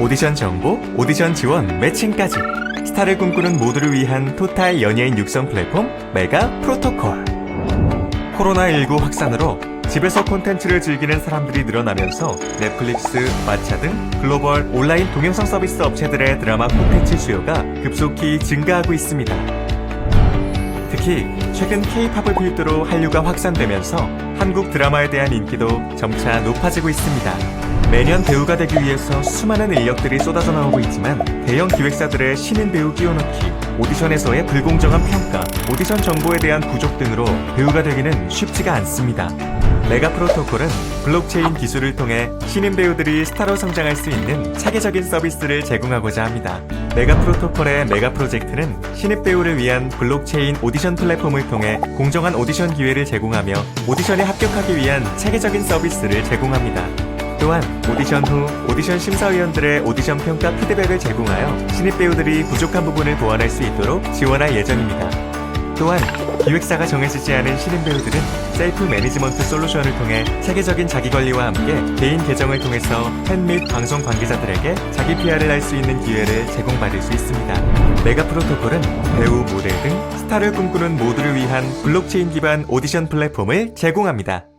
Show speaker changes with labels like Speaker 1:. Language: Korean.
Speaker 1: 오디션 정보, 오디션 지원, 매칭까지 스타를 꿈꾸는 모두를 위한 토탈 연예인 육성 플랫폼 메가 프로토콜 코로나19 확산으로 집에서 콘텐츠를 즐기는 사람들이 늘어나면서 넷플릭스, 마차 등 글로벌 온라인 동영상 서비스 업체들의 드라마 콘텐츠 수요가 급속히 증가하고 있습니다. 특히 최근 K-팝을 필두로 한류가 확산되면서 한국 드라마에 대한 인기도 점차 높아지고 있습니다. 매년 배우가 되기 위해서 수많은 인력들이 쏟아져 나오고 있지만 대형 기획사들의 신인 배우 끼워넣기, 오디션에서의 불공정한 평가, 오디션 정보에 대한 부족 등으로 배우가 되기는 쉽지가 않습니다. 메가 프로토콜은 블록체인 기술을 통해 신인 배우들이 스타로 성장할 수 있는 차계적인 서비스를 제공하고자 합니다. 메가 프로토콜의 메가 프로젝트는 신입 배우를 위한 블록체인 오디션 플랫폼을 통해 공정한 오디션 기회를 제공하며 오디션에 합격하기 위한 체계적인 서비스를 제공합니다. 또한 오디션 후 오디션 심사위원들의 오디션 평가 피드백을 제공하여 신입 배우들이 부족한 부분을 보완할 수 있도록 지원할 예정입니다. 또한 기획사가 정해지지 않은 신인 배우들은 셀프 매니지먼트 솔루션을 통해 체계적인 자기 관리와 함께 개인 계정을 통해서 팬 및 방송 관계자들에게 자기 PR을 할 수 있는 기회를 제공받을 수 있습니다. 메가 프로토콜은 배우, 모델 등 스타를 꿈꾸는 모두를 위한 블록체인 기반 오디션 플랫폼을 제공합니다.